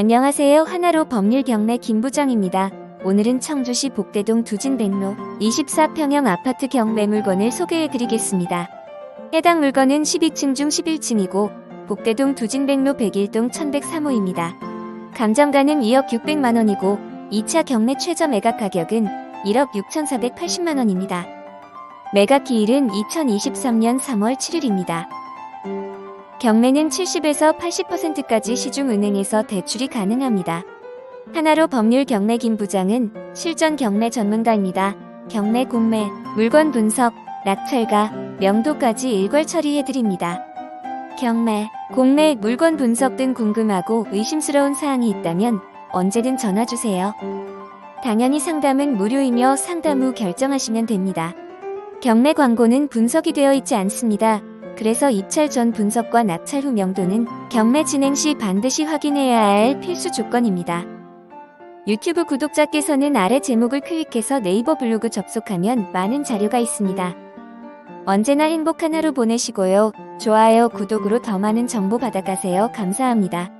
안녕하세요. 하나로 법률 경매 김부장입니다. 오늘은 청주시 복대동 두진백로 24평형 아파트 경 매 물건을 소개해드리겠습니다. 해당 물건은 12층 중 11층이고 복대동 두진백로 101동 1103호입니다. 감정가는 2억 600만원이고 2차 경매 최저 매각 가격은 1억 6,480만원입니다. 매각 기일은 2023년 3월 7일입니다. 경매는 70에서 80%까지 시중은행에서 대출이 가능합니다. 하나로 법률 경매 김 부장은 실전 경매 전문가입니다. 경매 공매, 물건 분석, 낙찰가, 명도까지 일괄 처리해드립니다. 경매, 공매, 물건 분석 등 궁금하고 의심스러운 사항이 있다면 언제든 전화주세요. 당연히 상담은 무료이며 상담 후 결정하시면 됩니다. 경매 광고는 분석이 되어 있지 않습니다. 그래서 입찰 전 분석과 낙찰 후 명도는 경매 진행 시 반드시 확인해야 할 필수 조건입니다. 유튜브 구독자께서는 아래 제목을 클릭해서 네이버 블로그 접속하면 많은 자료가 있습니다. 언제나 행복한 하루 보내시고요. 좋아요, 구독으로 더 많은 정보 받아가세요. 감사합니다.